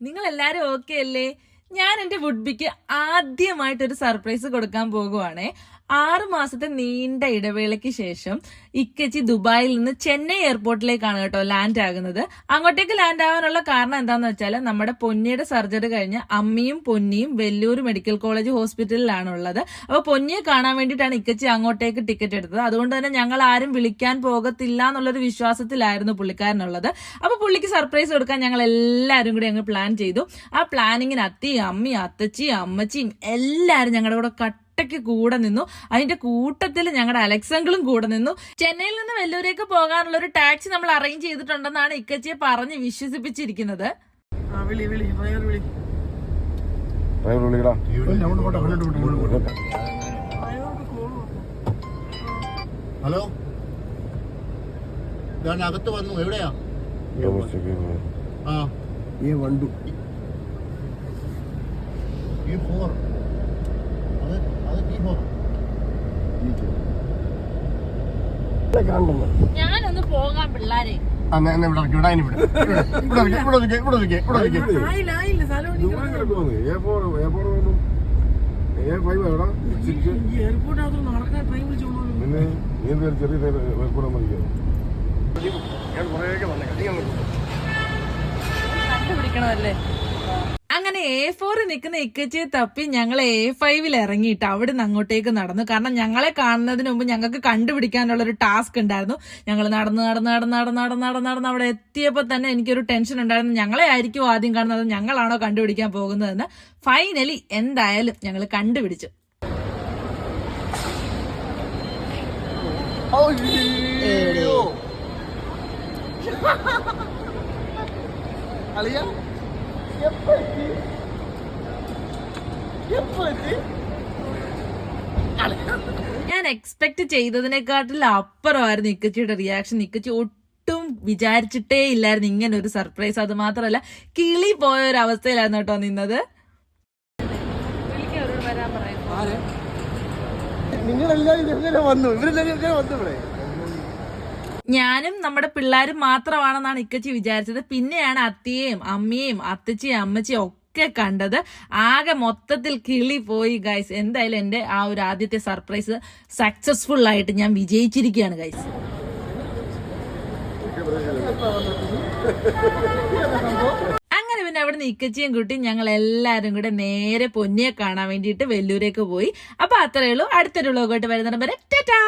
നിങ്ങൾ എല്ലാരും ഓക്കെ അല്ലേ? ഞാൻ എന്റെ വുഡ്ബിക്ക് ആദ്യമായിട്ടൊരു സർപ്രൈസ് കൊടുക്കാൻ പോകുവാണേ. ആറ് മാസത്തെ നീണ്ട ഇടവേളയ്ക്ക് ശേഷം ഇക്കച്ചി ദുബായിൽ നിന്ന് ചെന്നൈ എയർപോർട്ടിലേക്കാണ് കേട്ടോ ലാൻഡ് ആകുന്നത്. അങ്ങോട്ടേക്ക് ലാൻഡ് ആവാനുള്ള കാരണം എന്താന്ന് വെച്ചാൽ നമ്മുടെ പൊന്നിയുടെ സർജറി കഴിഞ്ഞ് അമ്മയും പൊന്നിയും വെല്ലൂർ മെഡിക്കൽ കോളേജ് ഹോസ്പിറ്റലിലാണ് ഉള്ളത് അപ്പൊ പൊന്നിയെ കാണാൻ വേണ്ടിയിട്ടാണ് ഇക്കച്ചി അങ്ങോട്ടേക്ക് ടിക്കറ്റ് എടുത്തത്. അതുകൊണ്ട് തന്നെ ഞങ്ങൾ ആരും വിളിക്കാൻ പോകത്തില്ല എന്നുള്ളൊരു വിശ്വാസത്തിലായിരുന്നു പുള്ളിക്കാരനുള്ളത്. അപ്പോൾ പുള്ളിക്ക് സർപ്രൈസ് കൊടുക്കാൻ ഞങ്ങൾ എല്ലാവരും കൂടി അങ്ങ് പ്ലാൻ ചെയ്തു. ആ പ്ലാനിങ്ങിന് അത്തിയും അമ്മയും അത്തച്ചി അമ്മച്ചിയും എല്ലാവരും ഞങ്ങളുടെ കൂടെ കട്ടയ്ക്ക് കൂടെ നിന്നു. അതിന്റെ കൂട്ടത്തിൽ ഞങ്ങളുടെ അലക്സങ്കിളും കൂടെ നിന്നു. ചെന്നൈയിൽ നിന്ന് വെല്ലൂരേക്ക് പോകാനുള്ള ഒരു ടാക്സി നമ്മൾ അറേഞ്ച് ചെയ്തിട്ടുണ്ടെന്നാണ് ഇക്കച്ചിയെ പറഞ്ഞ് വിശ്വസിപ്പിച്ചിരിക്കുന്നത്. ഹലോ? ഞാൻ അകത്ത് വന്നു. എവിടെയാ? ആ. ഈ വണ്ടു. ഈ ഫോർ അത് അത് ഈ ഫോർ ഞാനൊന്ന് പോകാൻ പിള്ളാരെ. പിന്നെ. നീ എന്ത് ചെറിയ എയർപോർട്ട് മതിയോ ഞാൻ കുറേയൊക്കെ വന്നേ. നീ അങ്ങ് പോ. കണ്ടുപിടിക്കണമല്ലേ? അങ്ങനെ എ ഫോറിൽ നിൽക്കുന്ന ഇക്കച്ചിയെ തപ്പി ഞങ്ങൾ എ ഫൈവിൽ ഇറങ്ങിയിട്ട് അവിടെ നിന്ന് അങ്ങോട്ടേക്ക് നടന്നു. കാരണം ഞങ്ങളെ കാണുന്നതിന് മുമ്പ് ഞങ്ങൾക്ക് കണ്ടുപിടിക്കാനുള്ള ഒരു ടാസ്ക് ഉണ്ടായിരുന്നു. ഞങ്ങൾ നടന്ന് നടന്ന് നടന്ന് നടന്ന് നടന്ന് നടന്ന് നടന്ന് അവിടെ എത്തിയപ്പോൾ തന്നെ എനിക്കൊരു ടെൻഷൻ ഉണ്ടായിരുന്നു. ഞങ്ങളെ ആയിരിക്കും ആദ്യം കാണുന്നത് ഞങ്ങളാണോ കണ്ടുപിടിക്കാൻ പോകുന്നതെന്ന്. ഫൈനലി എന്തായാലും ഞങ്ങൾ കണ്ടുപിടിച്ചു. അളിയാ. എപ്പോ എത്തി? എപ്പോ എത്തി? ഞാൻ എക്സ്പെക്ട് ചെയ്തതിനെക്കാട്ടിൽ അപ്പുറമായിരുന്നു ഇക്കച്ചിയുടെ റിയാക്ഷൻ ഇക്കച്ചി ഒട്ടും വിചാരിച്ചിട്ടേ ഇല്ലായിരുന്നു ഇങ്ങനെ ഒരു സർപ്രൈസ് അത് മാത്രമല്ല കിളി പോയ ഒരു അവസ്ഥയിലായിരുന്നു കേട്ടോ നിന്നത് നിങ്ങളെല്ലാരും എങ്ങനെ വന്നു. ഇവരെല്ലാം എങ്ങനെ വന്നു ഇവിടെ. ഞാനും നമ്മുടെ പിള്ളേരും മാത്രമാണെന്നാണ് ഇക്കച്ചി വിചാരിച്ചത്. പിന്നെയാണ് അത്തിയെയും അമ്മയെയും അത്തച്ചിയും അമ്മച്ചിയും ഒക്കെ കണ്ടത്. ആകെ മൊത്തത്തിൽ കിളി പോയി ഗൈസ് എന്തായാലും എന്റെ ആ ഒരു ആദ്യത്തെ സർപ്രൈസ് സക്സസ്ഫുൾ ആയിട്ട് ഞാൻ വിജയിച്ചിരിക്കുകയാണ് ഗൈസ് അങ്ങനെ പിന്നെ അവിടെ ഇക്കച്ചിയും കൂട്ടി ഞങ്ങൾ എല്ലാരും കൂടെ നേരെ പൊന്നിയെ കാണാൻ വേണ്ടിയിട്ട് വെല്ലൂരേക്ക് പോയി. അപ്പൊ അത്രയേ ഉള്ളൂ. അടുത്തൊരു വ്ലോഗായിട്ട് വരുന്നവരെ വരെ ടാറ്റാ